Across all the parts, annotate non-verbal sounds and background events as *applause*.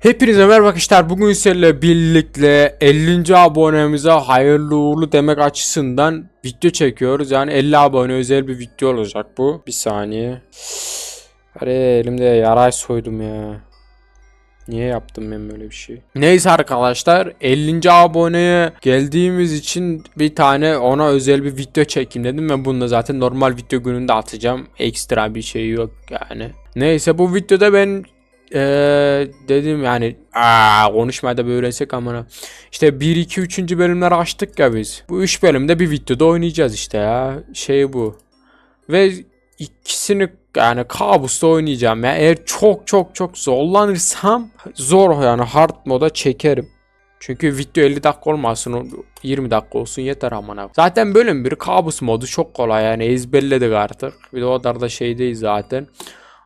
Hepinize merhaba arkadaşlar. Bugün sizlerle birlikte 50. abonemize hayırlı uğurlu demek açısından video çekiyoruz. Yani 50 abone özel bir video olacak bu. Bir saniye. Hadi elimde yaray soydum ya. Niye yaptım ben böyle bir şey? Neyse arkadaşlar 50. aboneye geldiğimiz için bir tane ona özel bir video çekeyim dedim. Ben bunu da zaten normal video gününde atacağım. Ekstra bir şey yok yani. Neyse bu videoda ben eee, dedim yani aa, konuşmaya da böylesek amına. İşte 1 2 3. bölümleri açtık ya biz. Bu 3 bölümde bir videoda oynayacağız işte ya. Şey bu. Ve ikisini yani kabusta oynayacağım ya. Eğer çok çok çok zorlanırsam zor yani hard moda çekerim. Çünkü video 50 dakika olmasın o 20 dakika olsun yeter amına. Zaten bölüm bir kabus modu çok kolay yani ezberledik artık. Bir de o kadar da şey değil zaten.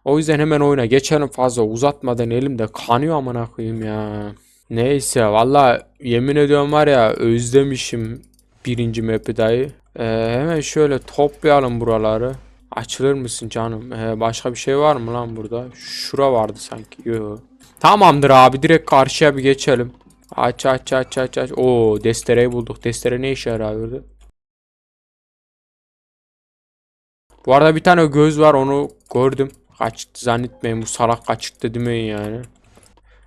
O yüzden hemen oyuna geçelim fazla uzatmadan elimde kanıyor amına koyayım ya. Neyse valla yemin ediyorum var ya özlemişim birinci map'i dayı. Ee, hemen şöyle toplayalım buraları. Açılır mısın canım? Ee, başka bir şey var mı lan burada? Şura vardı sanki. Yo. Tamamdır abi direkt karşıya bir geçelim. Aç aç aç aç aç. Oo destereyi bulduk. Destere ne işe yarıyordu? Bu arada bir tane göz var onu gördüm. Kaçtı zannetmeyin bu salak kaçırttı demeyin yani.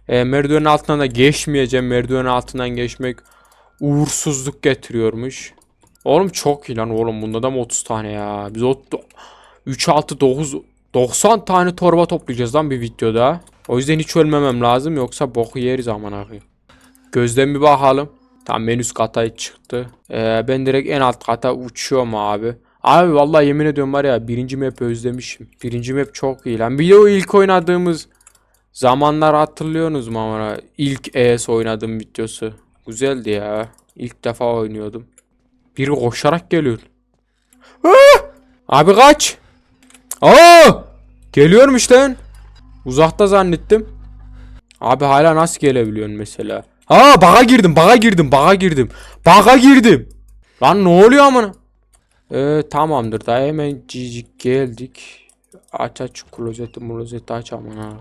E, merdivenin altından da geçmeyeceğim. Merdivenin altından geçmek uğursuzluk getiriyormuş. Oğlum çok iyi lan oğlum. Bunda da mı 30 tane ya? Biz o 3 6 9 90 tane torba toplayacağız lan bir videoda. O yüzden hiç ölmemem lazım yoksa boku yeriz aman abi. Gözden bir bakalım. Tam en üst kata çıktı. Ee, ben direkt en alt kata uçuyorum abi. Abi vallahi yemin ediyorum var ya birinci map özlemişim. Birinci map çok iyi lan. Bir de o ilk oynadığımız zamanlar hatırlıyorsunuz mu ama ilk ES oynadığım videosu. Güzeldi ya. İlk defa oynuyordum. Biri koşarak geliyor. Abi kaç. Aa! Geliyormuş lan. Uzakta zannettim. Abi hala nasıl gelebiliyorsun mesela? Ha baga girdim, baga girdim, baga girdim. Baga girdim. Lan ne oluyor amına? Ee, tamamdır da hemen cicik geldik. Aç aç klozeti klozeti aç aman ha.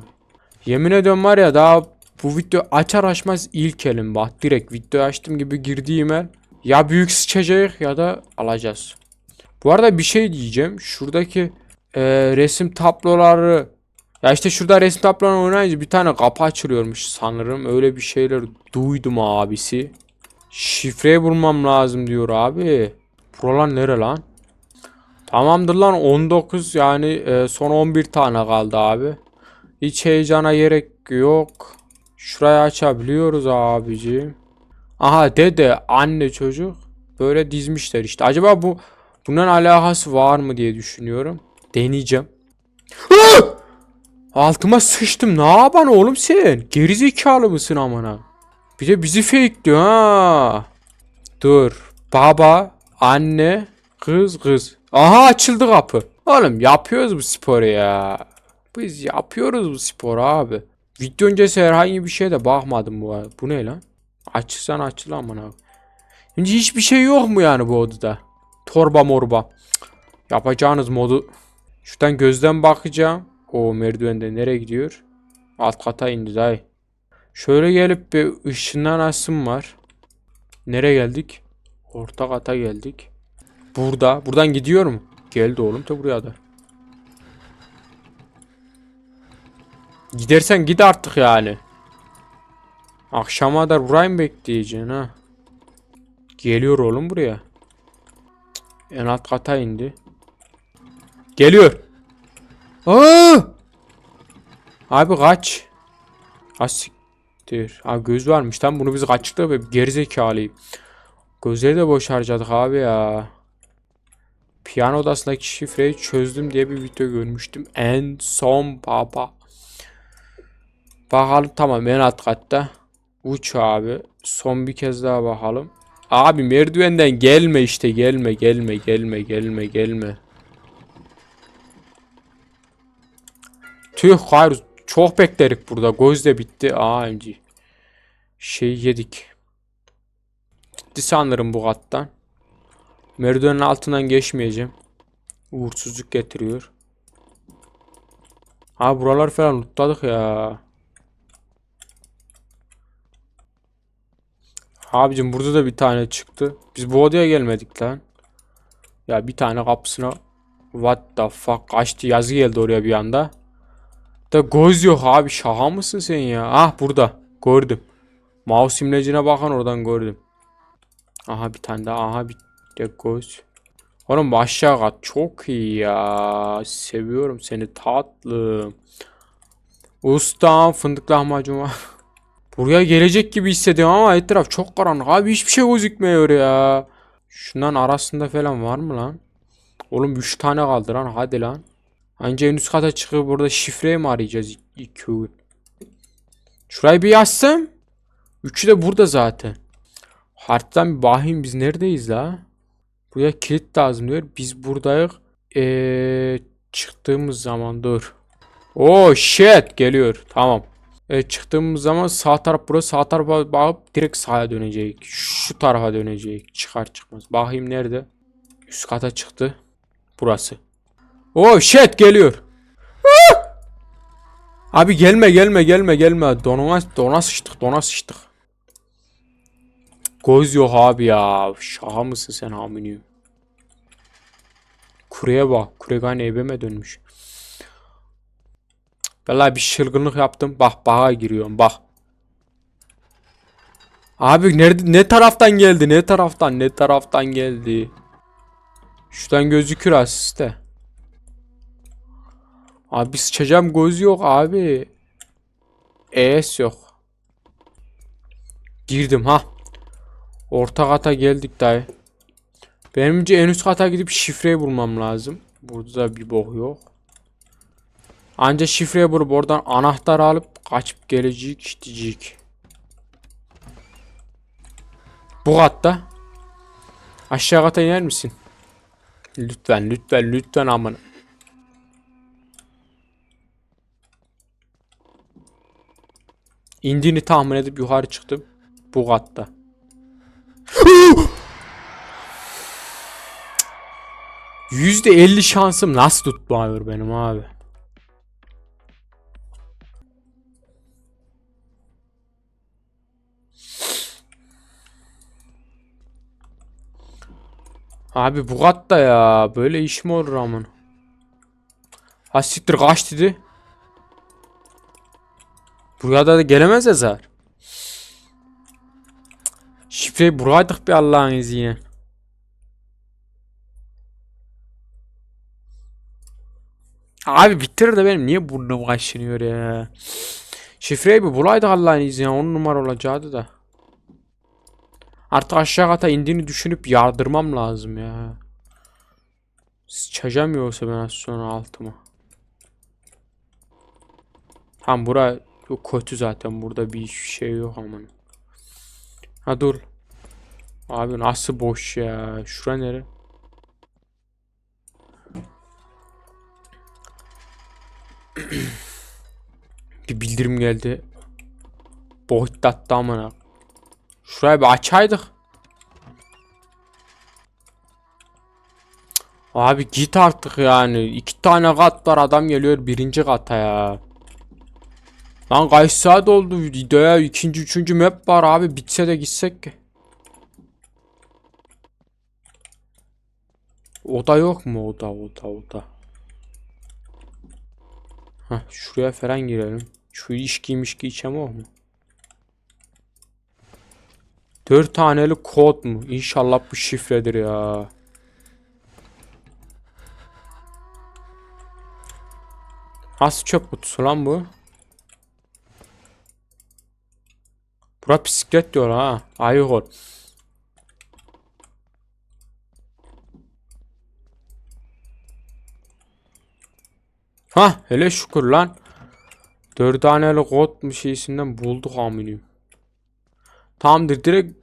Yemin ediyorum var ya daha bu video açar açmaz ilk elim bak. Direkt video açtım gibi girdiğim el. Ya büyük sıçacak ya da alacağız. Bu arada bir şey diyeceğim. Şuradaki e, resim tabloları ya işte şurada resim tabloları oynayınca bir tane kapı açılıyormuş sanırım. Öyle bir şeyler duydum abisi. Şifreyi bulmam lazım diyor abi. Buralar nere lan? Tamamdır lan 19 yani e, son 11 tane kaldı abi. Hiç heyecana gerek yok. Şurayı açabiliyoruz abicim. Aha dede anne çocuk böyle dizmişler işte. Acaba bu bunun alakası var mı diye düşünüyorum. Deneyeceğim. Altıma sıçtım. Ne yapan oğlum sen? Gerizekalı mısın amına? Bir de bizi fake diyor ha. Dur. Baba, anne, kız, kız. Aha açıldı kapı. Oğlum yapıyoruz bu sporu ya. Biz yapıyoruz bu sporu abi. Video öncesi herhangi bir şeye de bakmadım bu arada. Bu ne lan? Açılsan açıl amına. Şimdi hiçbir şey yok mu yani bu odada? Torba morba. Cık. Yapacağınız modu. Şuradan gözden bakacağım. O merdivende nereye gidiyor? Alt kata indi dayı. Şöyle gelip bir ışından asım var. Nereye geldik? Orta kata geldik. Burada. Buradan gidiyor mu? Geldi oğlum da buraya da. Gidersen git artık yani. Akşama kadar burayı mı bekleyeceksin ha? Geliyor oğlum buraya. En alt kata indi. Geliyor. Aa! Abi kaç. Asiktir. Abi göz varmış. Tam bunu biz kaçırdık ve gerizekalıyım. Gözleri de boş harcadık abi ya. Piyano odasındaki şifreyi çözdüm diye bir video görmüştüm. En son baba. Bakalım tamam en alt katta. Uç abi. Son bir kez daha bakalım. Abi merdivenden gelme işte gelme gelme gelme gelme gelme. Tüh hayır çok beklerik burada. Göz de bitti. Aa MC. Şey yedik. Gitti sanırım bu kattan. Merdivenin altından geçmeyeceğim. Uğursuzluk getiriyor. Ha buralar falan lootladık ya. Abicim burada da bir tane çıktı. Biz bu odaya gelmedik lan. Ya bir tane kapısına What the fuck kaçtı yazı geldi oraya bir anda. Da göz yok abi şaka mısın sen ya? Ah burada gördüm. Mouse imlecine bakın oradan gördüm. Aha bir tane daha aha bir de göz. Oğlum aşağı kat çok iyi ya. Seviyorum seni tatlım. Ustam fındık lahmacun var. *laughs* Buraya gelecek gibi hissediyorum ama etraf çok karanlık. Abi hiçbir şey gözükmüyor ya. Şundan arasında falan var mı lan? Oğlum 3 tane kaldı lan hadi lan. Anca en üst kata çıkıp burada şifreyi mi arayacağız gün? Şurayı bir yazsam. Üçü de burada zaten. Haritadan bir bakayım biz neredeyiz la? Buraya kilit lazım diyor. Biz buradayız. Eee çıktığımız zaman dur. Oh shit geliyor. Tamam. E, çıktığımız zaman sağ taraf burası sağ tarafa bakıp direkt sağa dönecek. Şu tarafa dönecek. Çıkar çıkmaz. Bakayım nerede? Üst kata çıktı. Burası. Oh shit geliyor. Abi gelme gelme gelme gelme. Donuna, dona sıçtık dona sıçtık. Göz yok abi ya. Şaka mısın sen aminiyim. Kureye bak. Kuregane ebeme dönmüş. Vallahi bir çılgınlık yaptım. Bak bağa giriyorum bak. Abi nerede ne taraftan geldi? Ne taraftan? Ne taraftan geldi? Şuradan gözükür asiste. Abi sıçacağım göz yok abi. ES yok. Girdim ha. Orta kata geldik dayı. Benim önce en üst kata gidip şifreyi bulmam lazım. Burada da bir bok yok. Anca şifreyi bulup oradan anahtar alıp kaçıp gelecek diyecek. Bu katta. Aşağı kata iner misin? Lütfen lütfen lütfen amına. İndiğini tahmin edip yukarı çıktım. Bu katta. %50 şansım nasıl tutmuyor benim abi? Abi bu katta ya. Böyle iş mi olur amın? Ha siktir kaç dedi. Buraya da gelemez yazar. Şifreyi buraydık bir Allah'ın izniyle. Abi bitir de benim niye burnum kaşınıyor ya. Şifreyi bir bulaydık Allah'ın izniyle 10 numara olacaktı da. Artık aşağı kata indiğini düşünüp yardırmam lazım ya. Sıçacağım yoksa ben az sonra altıma. Tam bura kötü zaten burada bir şey yok aman. Ha dur. Abi nasıl boş ya. Şura nere? *clears throat* bir bildirim geldi. Boyut dattı amına. Şurayı bir açaydık. Abi git artık yani. İki tane kat var adam geliyor birinci kata ya. Lan kaç saat oldu videoya ikinci üçüncü map var abi bitse de gitsek ki. Oda yok mu oda oda oda. Heh, şuraya falan girelim. Şu içki mişki içem o mu? Dört taneli kod mu? İnşallah bu şifredir ya. Nasıl çöp kutusu lan bu? Bura bisiklet diyor ha. Ayık ol. Ha hele şükür lan. Dört taneli kod mu şeysinden bulduk aminim. Tamamdır direkt.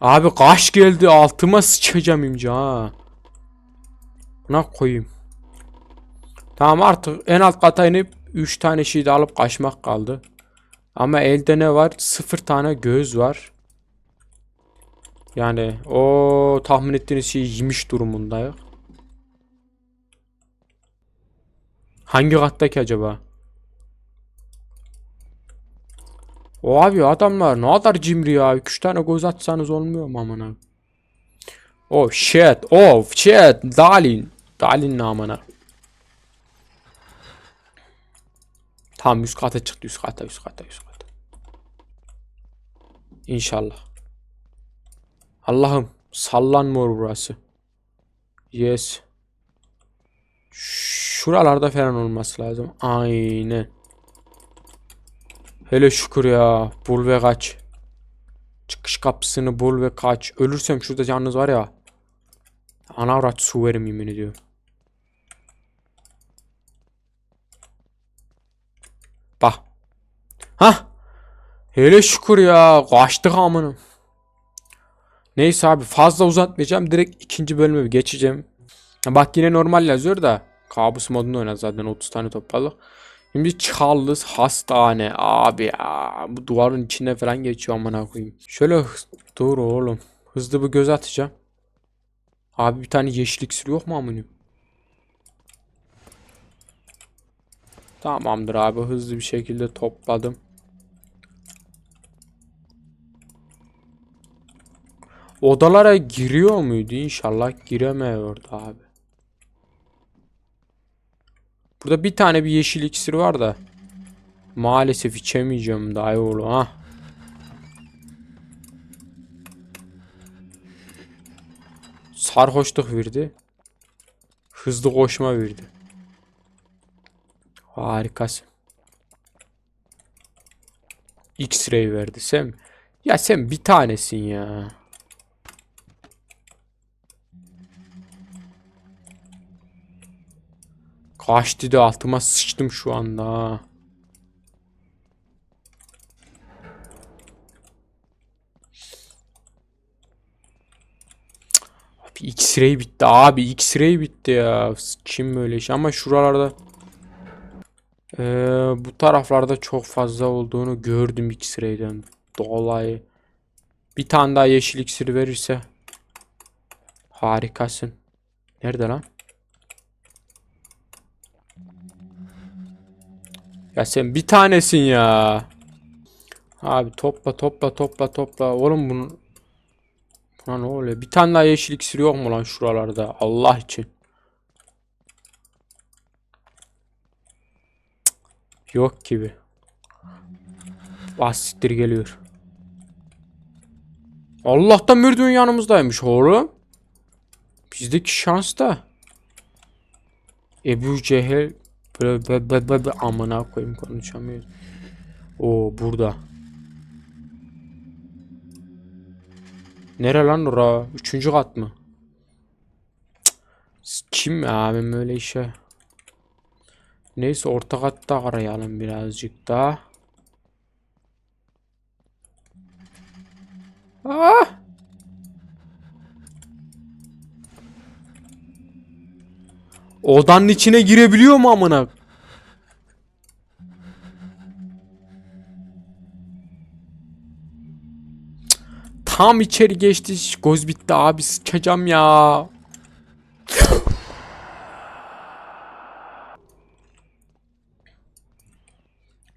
Abi kaç geldi altıma sıçacağım imza ha. Buna koyayım. Tamam artık en alt kata inip 3 tane şey de alıp kaçmak kaldı. Ama elde ne var? 0 tane göz var. Yani o tahmin ettiğiniz şeyi yemiş durumundayız. Hangi kattaki acaba? O abi adamlar ne kadar cimri ya. 2 tane göz atsanız olmuyor mu amına? Oh shit. Oh shit. Dalin. Dalin ne Tamam üst kata çıktı üst kata üst kata üst kata. İnşallah. Allah'ım sallanmıyor burası. Yes. Şuralarda falan olması lazım. Aynen. Hele şükür ya. Bul ve kaç. Çıkış kapısını bul ve kaç. Ölürsem şurada canınız var ya. Ana avrat su verim yemin ediyorum. Hah. Hele şükür ya. Kaçtık amına. Neyse abi fazla uzatmayacağım. Direkt ikinci bölüme geçeceğim. Bak yine normal yazıyor da. Kabus modunda oynar zaten 30 tane topladık. Şimdi Charles hastane abi ya. Bu duvarın içinde falan geçiyor amına koyayım. Şöyle dur oğlum. Hızlı bir göz atacağım. Abi bir tane yeşil iksir yok mu amına? Tamamdır abi hızlı bir şekilde topladım. Odalara giriyor muydu? İnşallah giremiyordu abi. Burada bir tane bir yeşil iksir var da. Maalesef içemeyeceğim daha oğlum ha. Sarhoşluk verdi. Hızlı koşma verdi. Harikasın. X-ray verdi sen. Ya sen bir tanesin ya. Kaç dedi altıma sıçtım şu anda. Abi X-ray bitti abi X-ray bitti ya. Kim böyle iş ama şuralarda Ee, bu taraflarda çok fazla olduğunu gördüm X-ray'den dolayı. Bir tane daha yeşil iksir verirse harikasın. Nerede lan? Ya sen bir tanesin ya. Abi topla topla topla topla. Oğlum bunu Buna ne oluyor? Bir tane daha yeşil iksir yok mu lan şuralarda? Allah için. Cık, Yok gibi. Ah siktir geliyor. Allah'tan Mürdün yanımızdaymış oğlum. Bizdeki şans da. Ebu Cehil böyle be, be, be, be, amına koyayım konuşamıyorum. O burada. Nere lan ora? Üçüncü kat mı? Cık, Kim ya ben böyle işe. Neyse orta katta arayalım birazcık daha. Ah! Odanın içine girebiliyor mu amına? Tam içeri geçti. Göz bitti abi sıçacağım ya.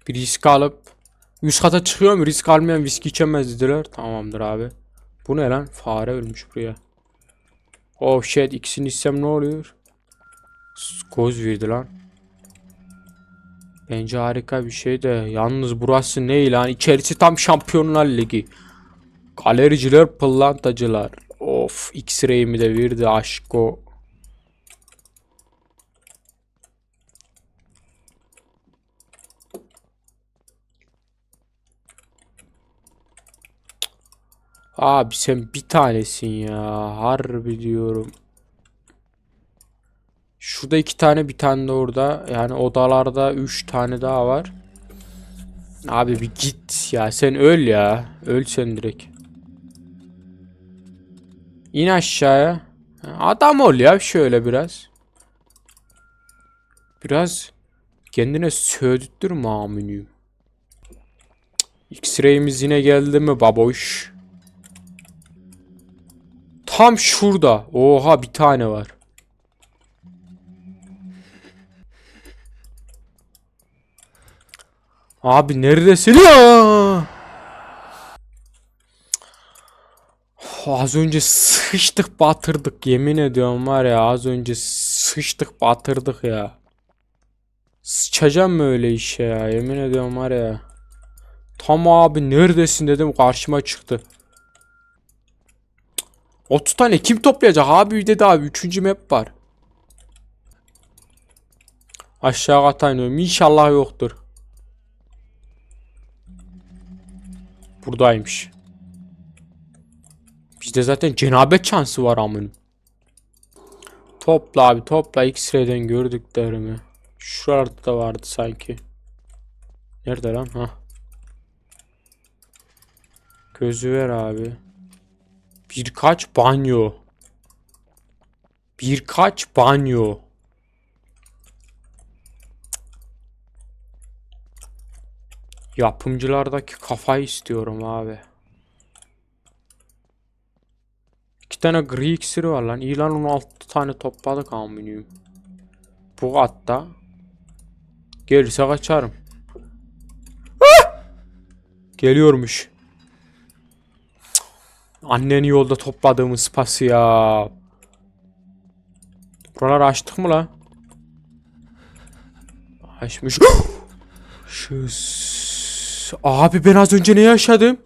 Bir risk alıp üst kata çıkıyor mu? Risk almayan viski içemez dediler. Tamamdır abi. Bu ne lan? Fare ölmüş buraya. Oh shit ikisini içsem ne oluyor? Göz verdi lan. Bence harika bir şey de. Yalnız burası ne lan? İçerisi tam Şampiyonlar Ligi. Galericiler, pırlantacılar. Of, X-ray'imi de verdi aşko. Abi sen bir tanesin ya. Harbi diyorum. Şurada iki tane bir tane de orada. Yani odalarda üç tane daha var. Abi bir git ya. Sen öl ya. Öl sen direkt. İn aşağıya. Adam ol ya şöyle biraz. Biraz kendine sövdürtme aminiyim. X-ray'imiz yine geldi mi baboş? Tam şurada. Oha bir tane var. Abi neredesin ya? Az önce sıçtık batırdık yemin ediyorum var ya az önce sıçtık batırdık ya. Sıçacağım öyle işe ya yemin ediyorum var ya. Tam abi neredesin dedim karşıma çıktı. 30 tane kim toplayacak abi bir de daha 3. map var. Aşağı kata iniyorum inşallah yoktur. Buradaymış. Bizde zaten cenabet şansı var amın. Topla abi topla X-ray'den gördüklerimi. Şuralarda da vardı sanki. Nerede lan? Ha. Gözü ver abi. Birkaç banyo. Birkaç banyo. Yapımcılardaki kafayı istiyorum abi. İki tane gri iksiri var lan. İyi lan 16 tane topladık aminiyum. Bu hatta. Gelirse kaçarım. Ah! Geliyormuş. Anneni yolda topladığımız spası ya. Buraları açtık mı la? Açmış. *gasps* Şus. Abi ben az önce ne yaşadım?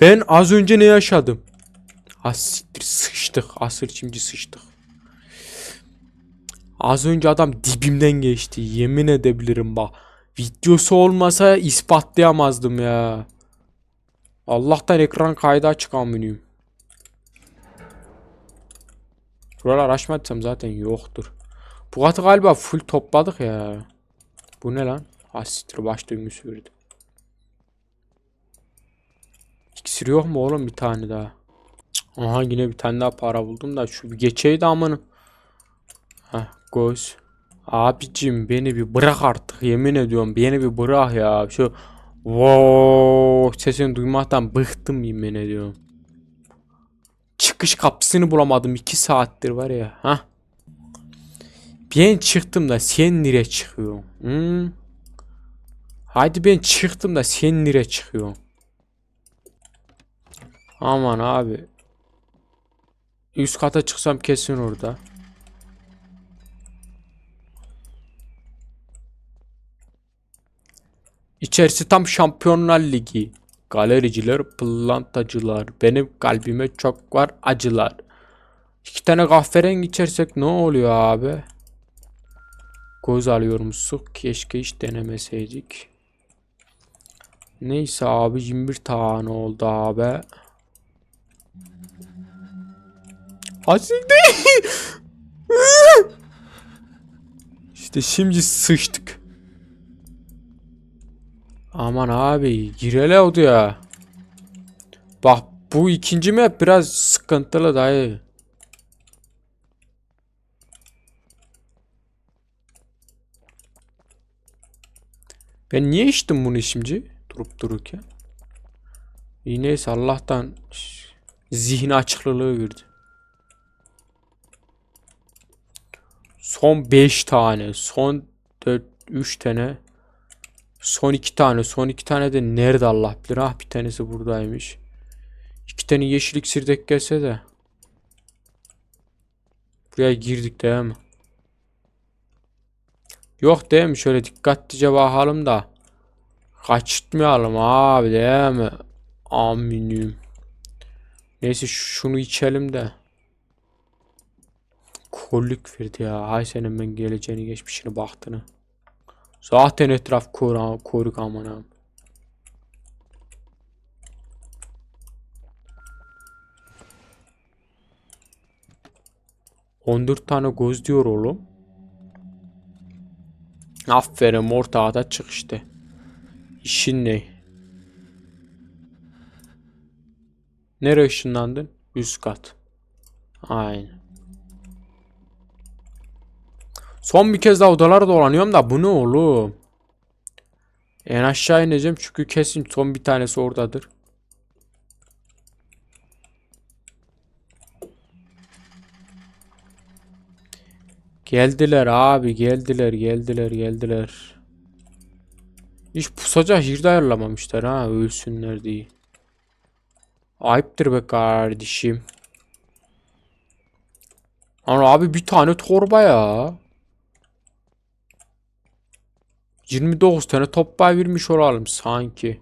Ben az önce ne yaşadım? Ha siktir sıçtık. Asır şimdi sıçtık. Az önce adam dibimden geçti. Yemin edebilirim bak. Videosu olmasa ispatlayamazdım ya. Allah'tan ekran kaydı açık aminiyim. Buralar açmadıysam zaten yoktur. Bu katı galiba full topladık ya. Bu ne lan? Ha siktir baş düğmesi verdi. İksir yok mu oğlum bir tane daha? Aha yine bir tane daha para buldum da şu bir geçeydi amanın. Heh göz. Abicim beni bir bırak artık yemin ediyorum beni bir bırak ya. Şu wow sesini duymaktan bıktım yemin ediyorum. Çıkış kapısını bulamadım 2 saattir var ya. Ha. Ben çıktım da sen nereye çıkıyorsun? Hı? Haydi ben çıktım da sen nereye çıkıyorsun? Aman abi. Üst kata çıksam kesin orada. İçerisi tam Şampiyonlar Ligi. Galericiler, plantacılar. Benim kalbime çok var acılar. İki tane kahverengi içersek ne oluyor abi? Göz alıyorum su. Keşke hiç denemeseydik. Neyse abi 21 tane oldu abi. Asikti. işte şimdi sıçtık. Aman abi girele oldu ya. Bak bu ikinci map biraz sıkıntılı dayı. Ben niye içtim bunu şimdi? Durup dururken. İyi neyse Allah'tan zihin açıklılığı verdi. Son 5 tane. Son 4 3 tane. Son 2 tane. Son 2 tane de nerede Allah bilir. Ah bir tanesi buradaymış. 2 tane yeşil iksir denk gelse de. Buraya girdik değil mi? Yok değil mi? Şöyle dikkatlice bakalım da. Kaçırtmayalım abi değil mi? Aminim. Neyse şunu içelim de. Kollük verdi ya. Hay senin ben geleceğini geçmişini baktığını. Zaten etraf kor koruk aman abi. On dört tane göz diyor oğlum. Aferin ortağa da çık işte. İşin ne? Nereye ışınlandın? Üst kat. Aynen. Son bir kez daha odalara dolanıyorum da bu ne oğlum? En aşağı ineceğim çünkü kesin son bir tanesi oradadır. Geldiler abi geldiler geldiler geldiler. Hiç pusacak yerde ayarlamamışlar ha ölsünler diye. Ayıptır be kardeşim. Lan abi bir tane torba ya. 29 tane top vermiş olalım sanki.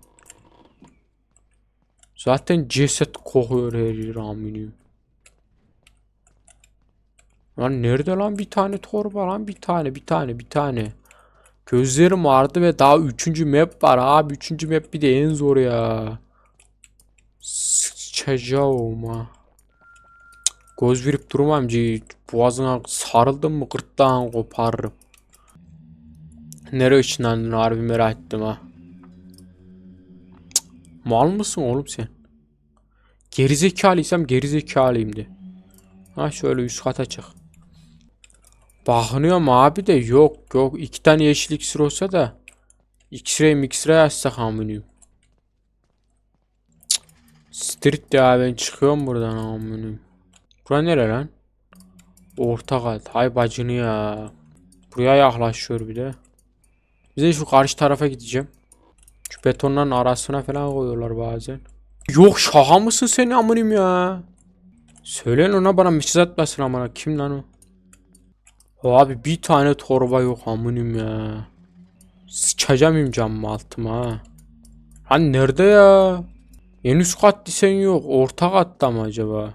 Zaten ceset kokuyor her yer aminim. Lan nerede lan bir tane torba lan bir tane bir tane bir tane. Gözlerim ağrıdı ve daha üçüncü map var abi. Üçüncü map bir de en zor ya. Sıçacağım ha. Göz verip durmam ci. Boğazına sarıldım mı gırtlağın koparırım. Nereye ışınlandın harbi merak ettim ha. Mal mısın oğlum sen? Gerizekalıysam gerizekalıyım de. Ha şöyle üst kata çık. Bakınıyorum abi de yok yok. iki tane yeşil iksir olsa da. X-ray mix-ray açsak aminiyim. Street ya ben çıkıyorum buradan aminiyim. Bura nere lan? Orta kat. Hay bacını ya. Buraya yaklaşıyor bir de. Bize şu karşı tarafa gideceğim. Şu betonların arasına falan koyuyorlar bazen. Yok şaka mısın sen aminim ya? Söyleyin ona bana mesaj atmasın amına. Kim lan o? Abi bir tane torba yok aminim ya. Sıçacağım imcam altıma ha. Hani nerede ya? En üst kat desen yok. Orta katta mı acaba?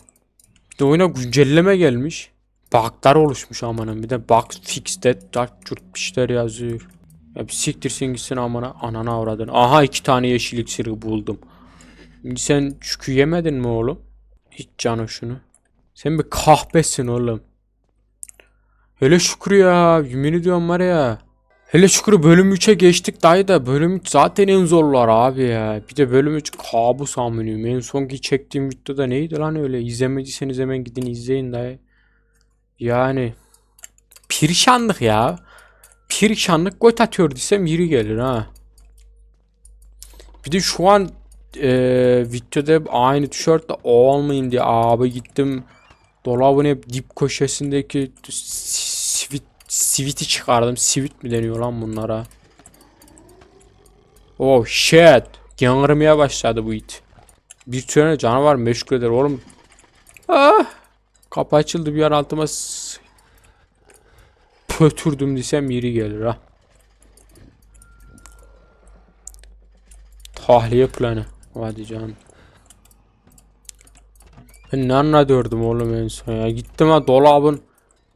Bir de oyuna güncelleme gelmiş. Bug'lar oluşmuş amanın. Bir de bug fixed bir şeyler yazıyor. Bir siktirsin gitsin amana anana avradın. Aha iki tane yeşil iksiri buldum. Sen çükü yemedin mi oğlum? Hiç canı şunu. Sen bir kahpesin oğlum. Hele şükür ya. Yemin ediyorum var ya. Hele şükür bölüm 3'e geçtik dayı da bölüm 3 zaten en zorlar abi ya. Bir de bölüm 3 kabus aminim. En sonki çektiğim videoda neydi lan öyle? İzlemediyseniz hemen gidin izleyin dayı. Yani pirşanlık ya. Pirşanlık gol atıyor desem yeri gelir ha. Bir de şu an e, videoda aynı tişörtle olmayayım diye abi gittim dolabın hep dip köşesindeki sivit, siviti çıkardım. Sivit mi deniyor lan bunlara? Oh shit. Yanırmaya başladı bu it. Bir tane canavar meşgul eder oğlum. Ah. Kapı açıldı bir an altıma pötürdüm desem yeri gelir ha. Tahliye planı. Hadi canım. Ben ne anlatıyordum oğlum en son ya. Gittim ha dolabın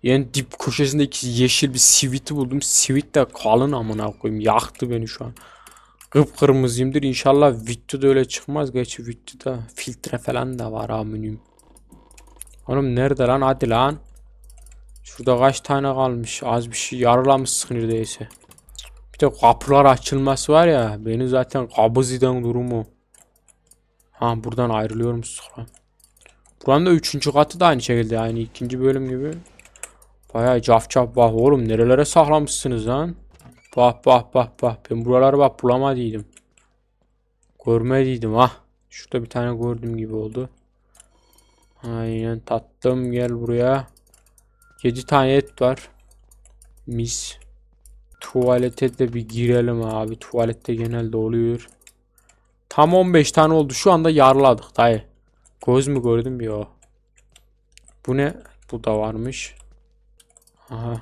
yani dip köşesindeki yeşil bir siviti buldum. Sivit de kalın amına koyayım. Yaktı beni şu an. Kıpkırmızıyımdır. İnşallah videoda öyle çıkmaz. Gerçi videoda filtre falan da var aminim. Oğlum nerede lan hadi lan. Şurada kaç tane kalmış. Az bir şey yarılamışsın neredeyse. Bir de kapılar açılması var ya. Beni zaten kabız eden durumu. Ha buradan ayrılıyorum sonra. Buranın da üçüncü katı da aynı şekilde yani ikinci bölüm gibi. Bayağı cafcaf bak oğlum nerelere saklamışsınız lan. Bak bak bak bak ben buraları bak bulamadıydım. Görmediydim ha. Şurada bir tane gördüm gibi oldu. Aynen tatlım gel buraya. 7 tane et var. Mis. Tuvalete de bir girelim abi. Tuvalette genelde oluyor. Tam 15 tane oldu. Şu anda yarladık dayı. Göz mü gördüm o. Bu ne? Bu da varmış. Aha.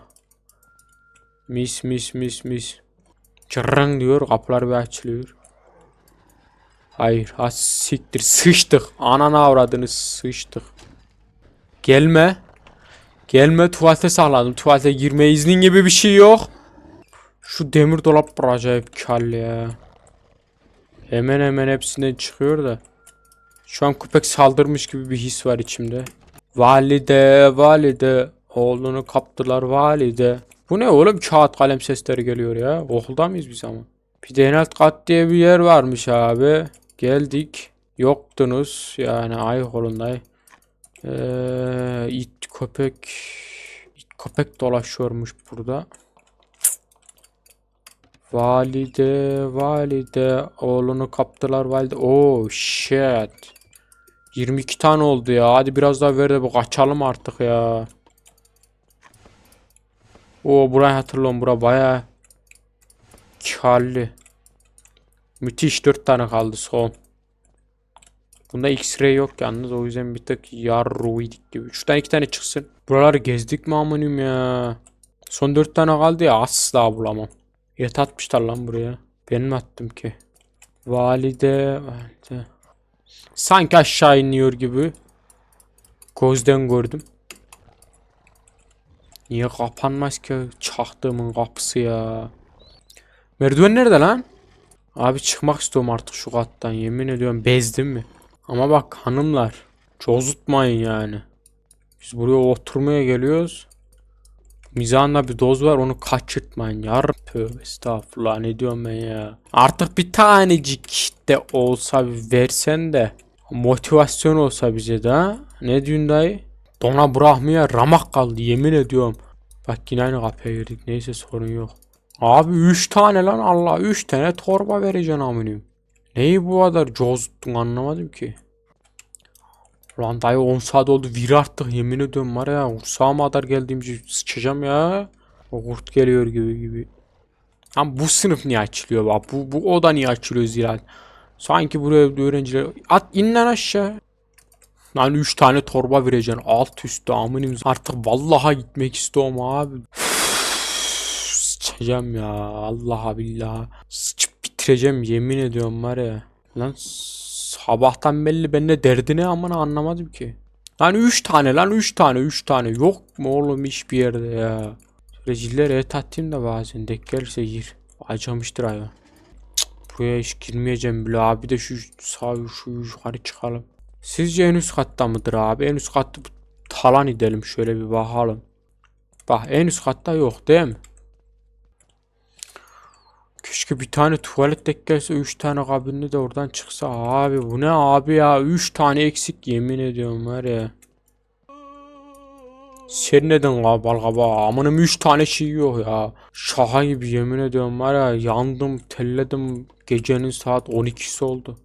Mis mis mis mis. Çırrın diyor. Kapılar bir açılıyor. Hayır. Ha siktir. Sıçtık. Ananı avradını sıçtık. Gelme. Gelme tuvalete sakladım. Tuvalete girme iznin gibi bir şey yok. Şu demir dolap acayip kal ya. Hemen hemen hepsinden çıkıyor da. Şu an köpek saldırmış gibi bir his var içimde. Valide, valide. Oğlunu kaptılar valide. Bu ne oğlum? Kağıt kalem sesleri geliyor ya. Okulda mıyız biz ama? Bir de en alt kat diye bir yer varmış abi. Geldik. Yoktunuz. Yani ay kolunday. Ee, it köpek. it köpek dolaşıyormuş burada. Valide, valide. Oğlunu kaptılar valide. Oh shit. 22 tane oldu ya. Hadi biraz daha ver de bu kaçalım artık ya. O burayı hatırlıyorum. Bura baya karlı. Müthiş 4 tane kaldı son. Bunda X-ray yok yalnız o yüzden bir tık yarruidik gibi. Şuradan iki tane çıksın. Buraları gezdik mi amınım ya. Son dört tane kaldı ya asla bulamam. Yet atmışlar lan buraya. Benim attım ki. Valide, valide. Sanki aşağı iniyor gibi. Gözden gördüm. Niye kapanmaz ki çaktığımın kapısı ya? Merdiven nerede lan? Abi çıkmak istiyorum artık şu kattan. Yemin ediyorum bezdim mi? Ama bak hanımlar. Çozutmayın yani. Biz buraya oturmaya geliyoruz. Mizanla bir doz var onu kaçırtmayın yar. Tövbe estağfurullah ne diyorum ben ya. Artık bir tanecik de olsa bir versen de motivasyon olsa bize de ha. Ne diyorsun dayı? Dona bırakmaya ramak kaldı yemin ediyorum. Bak yine aynı kapıya girdik neyse sorun yok. Abi 3 tane lan Allah 3 tane torba vereceksin aminim. Neyi bu kadar cozdun anlamadım ki. Ulan dayı 10 saat oldu vir artık yemin ediyorum var ya kursağıma kadar geldiğimce sıçacağım ya. O kurt geliyor gibi gibi. Ama bu sınıf niye açılıyor bak bu, bu oda niye açılıyor zira. Sanki buraya öğrenciler at in lan aşağı. Lan 3 tane torba vereceksin alt üstü aminim artık vallaha gitmek istiyorum abi. Sıçacağım ya Allah billah. Sıçıp bitireceğim yemin ediyorum var ya. Lan sabahtan belli ben de derdini aman anlamadım ki. Lan 3 tane lan 3 tane 3 tane yok mu oğlum hiçbir yerde ya. Reciller et atayım da bazen denk gelirse gir. Acımıştır hayvan. Buraya hiç girmeyeceğim bile abi de şu sağ şu yukarı çıkalım. Sizce en üst katta mıdır abi? En üst katta talan edelim şöyle bir bakalım. Bak en üst katta yok değil mi? Keşke bir tane tuvalet denk gelse 3 tane kabinli de oradan çıksa. Abi bu ne abi ya? 3 tane eksik yemin ediyorum var ya. Sen neden kabal kaba amanım 3 tane şey yok ya. Şaka gibi yemin ediyorum var ya. Yandım telledim. Gecenin saat 12'si oldu.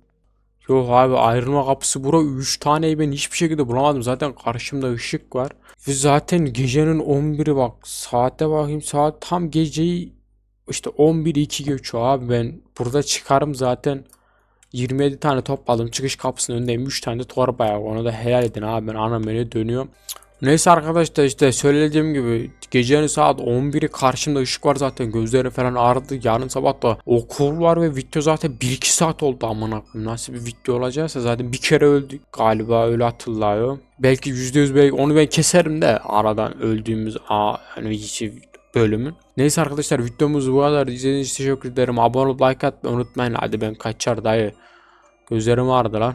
Yok abi ayrılma kapısı bura. 3 taneyi ben hiçbir şekilde bulamadım. Zaten karşımda ışık var. Ve zaten gecenin 11'i bak. Saate bakayım. Saat tam geceyi işte 11 2 geçiyor abi. Ben burada çıkarım zaten. 27 tane topladım çıkış kapısının önündeyim. 3 tane de torba yok onu da helal edin abi. Ben ana menüye dönüyorum. Neyse arkadaşlar işte söylediğim gibi gecenin saat 11'i karşımda ışık var zaten. Gözleri falan ağrıdı. Yarın sabah da okul var ve video zaten 1-2 saat oldu aman akım nasıl bir video olacaksa zaten bir kere öldük. Galiba öyle hatırlıyorum. Belki %100 belki onu ben keserim de aradan öldüğümüz a hani hiç bölümün. Neyse arkadaşlar videomuz bu kadar. İzlediğiniz için teşekkür ederim. Abone olup like atmayı unutmayın. Hadi ben kaçar dayı. Gözlerim ağrıdı lan.